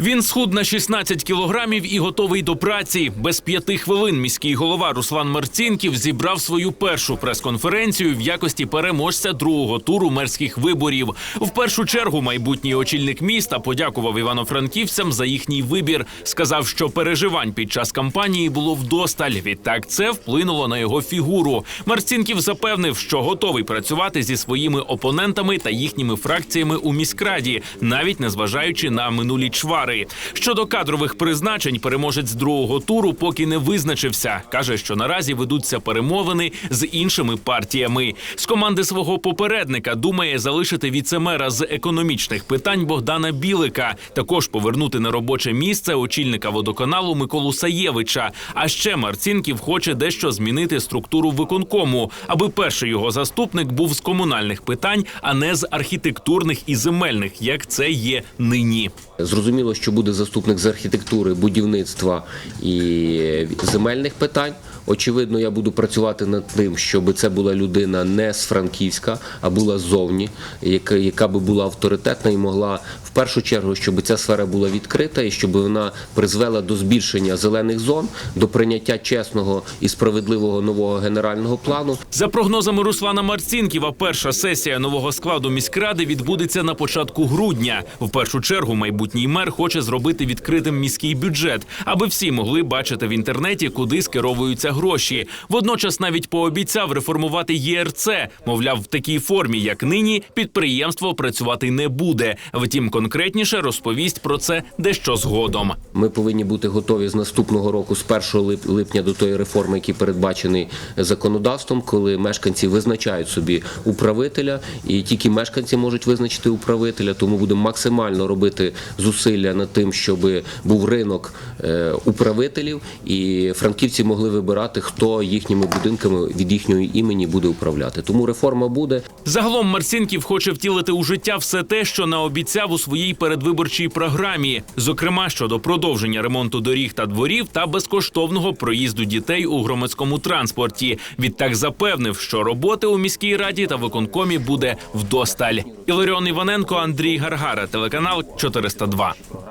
Він схуд на 16 кілограмів і готовий до праці. Без п'яти хвилин міський голова Руслан Марцінків зібрав свою першу прес-конференцію в якості переможця другого туру мерських виборів. В першу чергу майбутній очільник міста подякував івано-франківцям за їхній вибір. Сказав, що переживань під час кампанії було вдосталь. Відтак це вплинуло на його фігуру. Марцінків запевнив, що готовий працювати зі своїми опонентами та їхніми фракціями у міськраді, навіть незважаючи на минулі чвари. Щодо кадрових призначень, переможець другого туру поки не визначився. каже, що наразі ведуться перемовини з іншими партіями. З команди свого попередника думає залишити віцемера з економічних питань Богдана Білика, також повернути на робоче місце очільника водоканалу Миколу Саєвича. А ще Марцінків хоче дещо змінити структуру виконкому, аби перший його заступник був з комунальних питань, а не з архітектурних і земельних, як це є нині. Зрозуміло, що буде заступник з архітектури, будівництва і земельних питань. Очевидно, я буду працювати над тим, щоб це була людина не з Франківська, а була ззовні, яка, яка би була авторитетна і могла в першу чергу, щоб ця сфера була відкрита і щоб вона призвела до збільшення зелених зон, до прийняття чесного і справедливого нового генерального плану. За прогнозами Руслана Марцінківа, перша сесія нового складу міськради відбудеться на початку грудня. В першу чергу майбутній мер хоче зробити відкритим міський бюджет, аби всі могли бачити в інтернеті, куди скеровуються гроші. Водночас навіть пообіцяв реформувати ЄРЦ. Мовляв, в такій формі, як нині, підприємство працювати не буде. Втім, конкретніше розповість про це дещо згодом. Ми повинні бути готові з наступного року, з 1 лип- липня до тої реформи, який передбачений законодавством, коли мешканці визначають собі управителя, і тільки мешканці можуть визначити управителя. Тому будемо максимально робити зусилля над тим, щоб був ринок е, управителів, і франківці могли вибирати, хто їхніми будинками від їхнього імені буде управляти. Тому реформа буде. Загалом Марцінків хоче втілити у життя все те, що наобіцяв у своїй передвиборчій програмі, зокрема щодо продовження ремонту доріг та дворів та безкоштовного проїзду дітей у громадському транспорті. Відтак запевнив, що роботи у міській раді та виконкомі буде вдосталь. Іларіон Іваненко, Андрій Гаргара, телеканал 402.